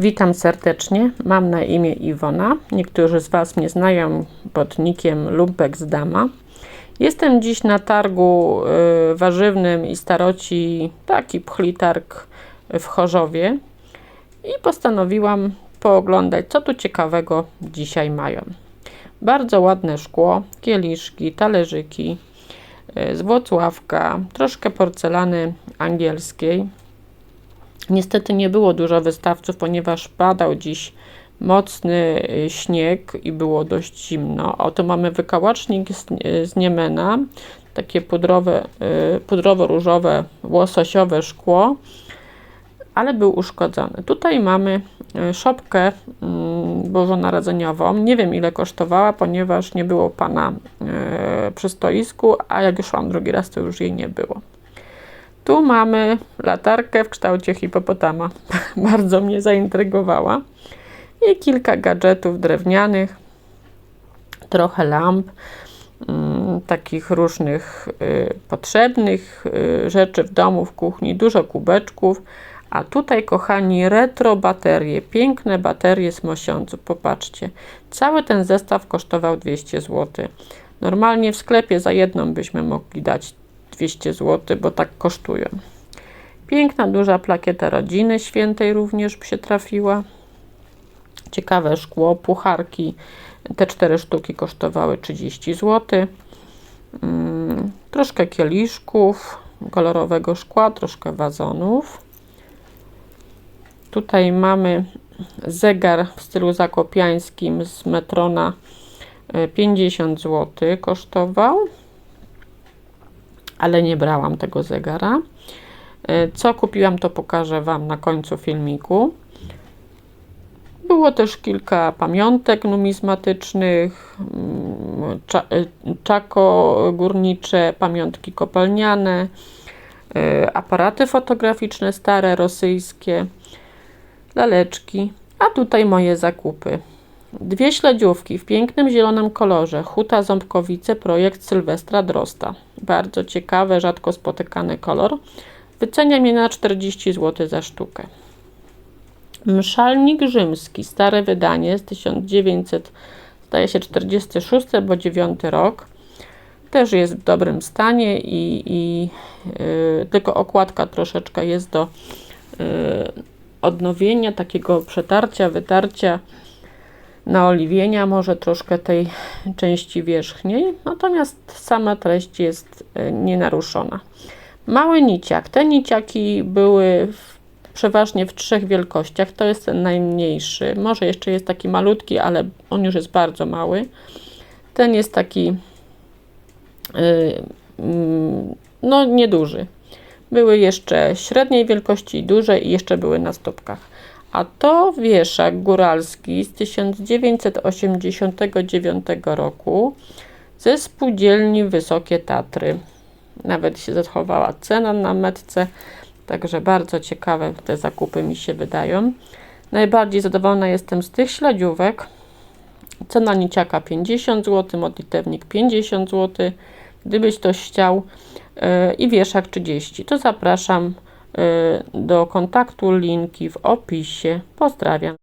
Witam serdecznie. Mam na imię Iwona. Niektórzy z Was mnie znają pod nickiem Lumpek z Dama. Jestem dziś na targu y, warzywnym i staroci, taki pchlitarg w Chorzowie i postanowiłam pooglądać, co tu ciekawego dzisiaj mają. Bardzo ładne szkło, kieliszki, talerzyki y, z Włocławka, troszkę porcelany angielskiej. Niestety nie było dużo wystawców, ponieważ padał dziś mocny y, śnieg i było dość zimno. Oto mamy wykałacznik z, y, z Niemena, takie pudrowe, y, pudrowo-różowe, łososiowe szkło, ale był uszkodzony. Tutaj mamy szopkę mm, bożonarodzeniową. Nie wiem ile kosztowała, ponieważ nie było pana przy stoisku, a jak już szłam drugi raz, to już jej nie było. Tu mamy latarkę w kształcie hipopotama. Bardzo mnie zaintrygowała. I kilka gadżetów drewnianych, trochę lamp, mm, takich różnych y, potrzebnych y, rzeczy w domu, w kuchni, dużo kubeczków. A tutaj, kochani, retro baterie, piękne baterie z mosiądzów. Popatrzcie, cały ten zestaw kosztował 200 zł. Normalnie w sklepie za jedną byśmy mogli dać 200 zł, bo tak kosztują. Piękna, duża plakieta rodziny świętej również się trafiła. Ciekawe szkło, pucharki. Te cztery sztuki kosztowały 30 zł. Hmm, troszkę kieliszków, kolorowego szkła, troszkę wazonów. Tutaj mamy zegar w stylu zakopiańskim z Metrona 50 zł kosztował ale nie brałam tego zegara. E, co kupiłam, to pokażę Wam na końcu filmiku. Było też kilka pamiątek numizmatycznych, mm, e, czako górnicze, pamiątki kopalniane, e, aparaty fotograficzne stare, rosyjskie, laleczki, a tutaj moje zakupy. Dwie śledziówki w pięknym zielonym kolorze. Huta Ząbkowice, projekt Sylwestra Drosta. Bardzo ciekawy, rzadko spotykany kolor. Wyceniam je na 40 zł za sztukę. Mszalnik rzymski, stare wydanie z 1900, zdaje się 46 albo 9 rok. Też jest w dobrym stanie i, i yy, tylko okładka troszeczkę jest do yy, odnowienia, takiego przetarcia, wytarcia naoliwienia, może troszkę tej części wierzchniej, natomiast sama treść jest e, nienaruszona. Mały niciak. Te niciaki były w, przeważnie w trzech wielkościach. To jest ten najmniejszy. Może jeszcze jest taki malutki, ale on już jest bardzo mały. Ten jest taki yy, no nieduży. Były jeszcze średniej wielkości, duże i jeszcze były na stopkach a to wieszak góralski z 1989 roku ze spółdzielni Wysokie Tatry. Nawet się zachowała cena na metce, także bardzo ciekawe te zakupy mi się wydają. Najbardziej zadowolona jestem z tych śledziówek. Cena niciaka 50 zł, modlitewnik 50 zł. Gdybyś ktoś chciał yy, i wieszak 30, to zapraszam do kontaktu linki w opisie. Pozdrawiam.